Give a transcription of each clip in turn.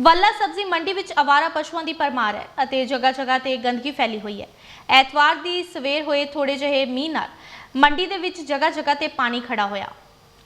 ਵੱਲਾ ਸਬਜ਼ੀ ਮੰਡੀ ਵਿੱਚ ਅਵਾਰਾ ਪਸ਼ੂਆਂ ਦੀ ਪਰਮਾਰ ਹੈ ਅਤੇ ਜਗ੍ਹਾ ਜਗ੍ਹਾ ਤੇ ਗੰਦਗੀ ਫੈਲੀ ਹੋਈ ਹੈ। ਐਤਵਾਰ ਦੀ ਸਵੇਰ ਹੋਏ ਥੋੜੇ ਜਿਹੇ ਮੀਂਹ ਨਾਲ ਮੰਡੀ ਦੇ ਵਿੱਚ ਜਗ੍ਹਾ ਜਗ੍ਹਾ ਤੇ ਪਾਣੀ ਖੜਾ ਹੋਇਆ।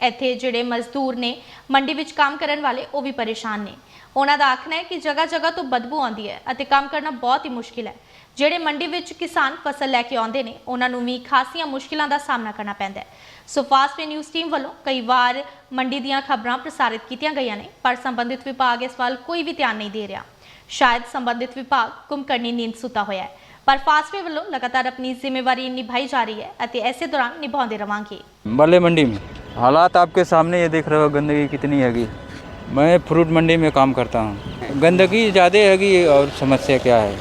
ਇੱਥੇ ਜਿਹੜੇ ਮਜ਼ਦੂਰ ਨੇ, ਮੰਡੀ ਵਿੱਚ ਕੰਮ ਕਰਨ ਵਾਲੇ, ਉਹ ਵੀ ਪਰੇਸ਼ਾਨ ਨੇ। ਉਹਨਾਂ ਦਾ ਆਖਣਾ ਹੈ ਕਿ ਜਗ੍ਹਾ ਜਗ੍ਹਾ ਤੋਂ ਬਦਬੂ ਆਉਂਦੀ ਹੈ ਅਤੇ ਕੰਮ ਕਰਨਾ ਬਹੁਤ ਹੀ ਮੁਸ਼ਕਿਲ ਹੈ। ਜਿਹੜੇ ਮੰਡੀ ਵਿੱਚ ਕਿਸਾਨ ਫਸਲ ਲੈ ਕੇ ਆਉਂਦੇ ਨੇ, ਉਹਨਾਂ ਨੂੰ ਵੀ ਖਾਸੀਆਂ ਮੁਸ਼ਕਿਲਾਂ ਦਾ ਸਾਹਮਣਾ ਕਰਨਾ ਪੈਂਦਾ ਹੈ। So Fast Way news team ਵੱਲੋਂ ਕਈ ਵਾਰ ਮੰਡੀ ਦੀਆਂ ਖਬਰਾਂ ਪ੍ਰਸਾਰਿਤ ਕੀਤੀਆਂ ਗਈਆਂ ਨੇ, ਪਰ ਸੰਬੰਧਿਤ ਵਿਭਾਗ ਇਸ ਵੱਲ ਕੋਈ ਵੀ ਧਿਆਨ ਨਹੀਂ ਦੇ ਰਿਹਾ। ਸ਼ਾਇਦ ਸੰਬੰਧਿਤ ਵਿਭਾਗ ਕੁਮਕਰਨੀ ਨੀਂਦ ਸੁੱਤਾ ਹੋਇਆ ਹੈ। ਪਰ ਫਾਸਟਵੇ ਵੱਲੋਂ ਲਗਾਤਾਰ ਆਪਣੀ ਜ਼ਿੰਮੇਵਾਰੀ ਨਿਭਾਈ ਜਾ ਰਹੀ ਹੈ ਅਤੇ ਐਸੇ ਦੌਰਾਨ ਨਿਭਾਉਂਦੇ ਰਵਾਂਗੇ। ਬੱਲੇ ਮੰਡੀ ਮੇਂ। हालात आपके सामने ये देख रहे हो गंदगी कितनी हैगी। मैं फ्रूट मंडी में काम करता हूँ। गंदगी ज़्यादा हैगी और समस्या क्या है?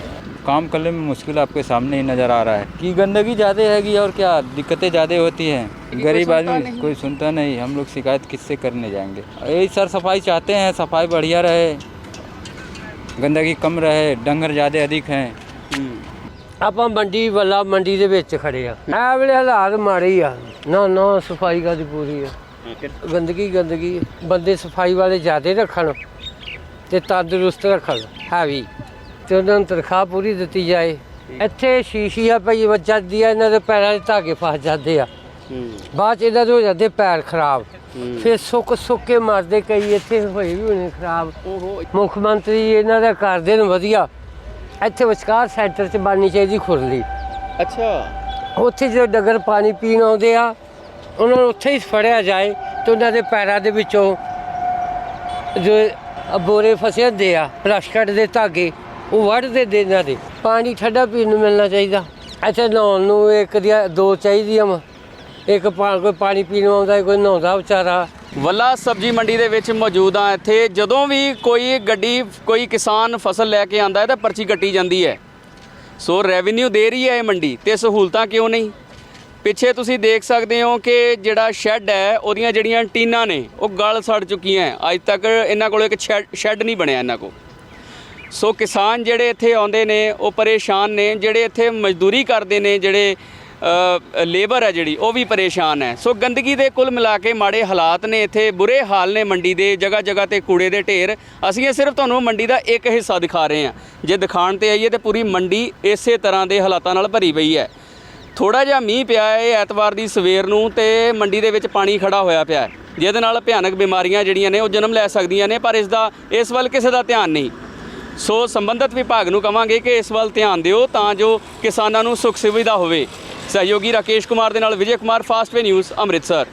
काम करने में मुश्किल आपके सामने ही नज़र आ रहा है कि गंदगी ज़्यादा हैगी और क्या दिक्कतें ज़्यादा होती हैं? गरीब आदमी कोई सुनता नहीं। हम लोग शिकायत किससे करने जाएँगे? यही सर सफ़ाई चाहते हैं सफ़ाई बढ़िया रहे गंदगी कम रहे डंगर ज़्यादा अधिक हैं। ਆਪਾਂ ਮੰਡੀ ਵੱਲਾ ਮੰਡੀ ਦੇ ਵਿੱਚ ਖੜੇ ਆ। ਐ ਵੇਲੇ ਹਾਲਾਤ ਮਾੜੇ ਹੀ ਆ। ਨਾ ਨਾ ਸਫ਼ਾਈ ਕਾਦੀ ਪੂਰੀ ਆ। ਗੰਦਗੀ ਗੰਦਗੀ। ਬੰਦੇ ਸਫ਼ਾਈ ਵਾਲੇ ਜ਼ਿਆਦੇ ਰੱਖਣ ਤੇ ਤੰਦਰੁਸਤ ਰੱਖਣ ਹੈਵੀ। ਤੇ ਉਹਨਾਂ ਨੂੰ ਤਨਖਾਹ ਪੂਰੀ ਦਿੱਤੀ ਜਾਏ। ਇੱਥੇ ਸ਼ੀਸ਼ੀਆ ਪਈ ਵੱਜਦੀ ਆ ਇਹਨਾਂ ਦੇ ਪੈਰਾਂ 'ਚ ਧਾਗੇ ਫਸ ਜਾਂਦੇ ਆ। ਬਾਅਦ 'ਚ ਇਹਨਾਂ ਦੇ ਹੋ ਜਾਂਦੇ ਪੈਰ ਖਰਾਬ। ਫਿਰ ਸੁੱਕ ਸੁੱਕ ਕੇ ਮਰਦੇ ਕਈ ਇੱਥੇ ਹੋਏ ਵੀ ਹੋਣੇ ਖਰਾਬ। ਮੁੱਖ ਮੰਤਰੀ ਇਹਨਾਂ ਦਾ ਕਰਦੇ ਨੇ ਵਧੀਆ। ਇੱਥੇ ਵਿਚਕਾਰ ਸੈਂਟਰ 'ਚ ਬਣਨੀ ਚਾਹੀਦੀ ਖੁਰਲੀ। ਅੱਛਾ। ਉੱਥੇ ਜਦੋਂ ਡੰਗਰ ਪਾਣੀ ਪੀਣ ਆਉਂਦੇ ਆ ਉਹਨਾਂ ਨੂੰ ਉੱਥੇ ਹੀ ਫੜਿਆ ਜਾਏ ਤੇ ਉਹਨਾਂ ਦੇ ਪੈਰਾਂ ਦੇ ਵਿੱਚੋਂ ਜੋ ਬੋਰੇ ਫਸੇ ਹੁੰਦੇ ਆ ਪਲਾਸਟਿਕ ਦੇ ਧਾਗੇ ਉਹ ਵੱਢਦੇ ਦੇ ਇਹਨਾਂ ਦੇ। ਪਾਣੀ ਠੰਡਾ ਪੀਣ ਨੂੰ ਮਿਲਣਾ ਚਾਹੀਦਾ। ਇੱਥੇ ਨਹਾਉਣ ਨੂੰ ਇੱਕ ਦੀਆਂ ਦੋ ਚਾਹੀਦੀਆਂ ਵਾ। ਇੱਕ ਪਾ- ਕੋਈ ਪਾਣੀ ਪੀਣ ਆਉਂਦਾ ਕੋਈ ਨਹਾਉਂਦਾ ਵਿਚਾਰਾ। ਵੱਲਾ ਸਬਜੀ ਮੰਡੀ ਦੇ ਵਿੱਚ ਮੌਜੂਦ ਆ ਇੱਥੇ। ਜਦੋਂ ਵੀ ਕੋਈ ਗੱਡੀ, ਕੋਈ ਕਿਸਾਨ ਫਸਲ ਲੈ ਕੇ ਆਂਦਾ ਹੈ ਤਾਂ ਪਰਚੀ ਕੱਟੀ ਜਾਂਦੀ ਹੈ। ਸੋ ਰੈਵਨਿਊ ਦੇ ਰਹੀ ਹੈ ਇਹ ਮੰਡੀ ਤੇ ਸਹੂਲਤਾਂ ਕਿਉਂ ਨਹੀਂ? ਪਿੱਛੇ ਤੁਸੀਂ ਦੇਖ ਸਕਦੇ ਹੋ ਕਿ ਜਿਹੜਾ ਸ਼ੈੱਡ ਹੈ, ਉਹਦੀਆਂ ਜਿਹੜੀਆਂ ਟੀਨਾਂ ਨੇ, ਉਹ ਗਲ ਸੜ ਚੁੱਕੀਆਂ ਅੱਜ ਤੱਕ ਇਹਨਾਂ ਕੋਲ ਇੱਕ ਸ਼ੈੱਡ ਸ਼ੈੱਡ ਨਹੀਂ ਬਣਿਆ ਇਹਨਾਂ ਕੋਲ। ਸੋ ਕਿਸਾਨ ਜਿਹੜੇ ਇੱਥੇ ਆਉਂਦੇ ਨੇ, ਉਹ ਪਰੇਸ਼ਾਨ ਨੇ, ਜਿਹੜੇ ਇੱਥੇ ਮਜ਼ਦੂਰੀ ਕਰਦੇ ਨੇ, ਜਿਹੜੇ ਲੇਬਰ ਹੈ ਜਿਹੜੀ, ਉਹ ਵੀ ਪਰੇਸ਼ਾਨ ਹੈ। ਸੋ ਗੰਦਗੀ ਦੇ ਕੁੱਲ ਮਿਲਾ ਕੇ ਮਾੜੇ ਹਾਲਾਤ ਨੇ ਇੱਥੇ, ਬੁਰੇ ਹਾਲ ਨੇ ਮੰਡੀ ਦੇ ਜਗ੍ਹਾ ਜਗ੍ਹਾ ਤੇ ਕੂੜੇ ਦੇ ਢੇਰ। ਅਸੀਂ ਇਹ ਸਿਰਫ ਤੁਹਾਨੂੰ ਮੰਡੀ ਦਾ ਇੱਕ ਹਿੱਸਾ ਦਿਖਾ ਰਹੇ ਹਾਂ। ਜੇ ਦਿਖਾਣ ਤੇ ਆਈਏ ਤੇ ਪੂਰੀ ਮੰਡੀ ਇਸੇ ਤਰ੍ਹਾਂ ਦੇ ਹਾਲਾਤਾਂ ਨਾਲ ਭਰੀ ਪਈ ਹੈ। ਥੋੜਾ ਜਿਹਾ ਮੀਂਹ ਪਿਆ ਹੈ ਐਤਵਾਰ ਦੀ ਸਵੇਰ ਨੂੰ ਤੇ ਮੰਡੀ ਦੇ ਵਿੱਚ ਪਾਣੀ ਖੜਾ ਹੋਇਆ ਪਿਆ ਹੈ। ਜਿਹਦੇ ਨਾਲ ਭਿਆਨਕ ਬਿਮਾਰੀਆਂ ਜਿਹੜੀਆਂ ਨੇ, ਉਹ ਜਨਮ ਲੈ ਸਕਦੀਆਂ ਨੇ, ਪਰ ਇਸ ਦਾ, ਇਸ ਵੱਲ ਕਿਸੇ ਦਾ ਧਿਆਨ ਨਹੀਂ। ਸੋ ਸੰਬੰਧਿਤ ਵਿਭਾਗ ਨੂੰ ਕਵਾਂਗੇ ਕਿ ਇਸ ਵੱਲ ਧਿਆਨ ਦਿਓ ਤਾਂ ਜੋ ਕਿਸਾਨਾਂ ਨੂੰ ਸੁੱਖ ਸੁਵਿਧਾ ਹੋਵੇ। ਸਹਿਯੋਗੀ ਰਾਕੇਸ਼ ਕੁਮਾਰ ਦੇ ਨਾਲ ਵਿਜੇ ਕੁਮਾਰ ਫਾਸਟਵੇ ਨਿਊਜ਼ ਅੰਮ੍ਰਿਤਸਰ।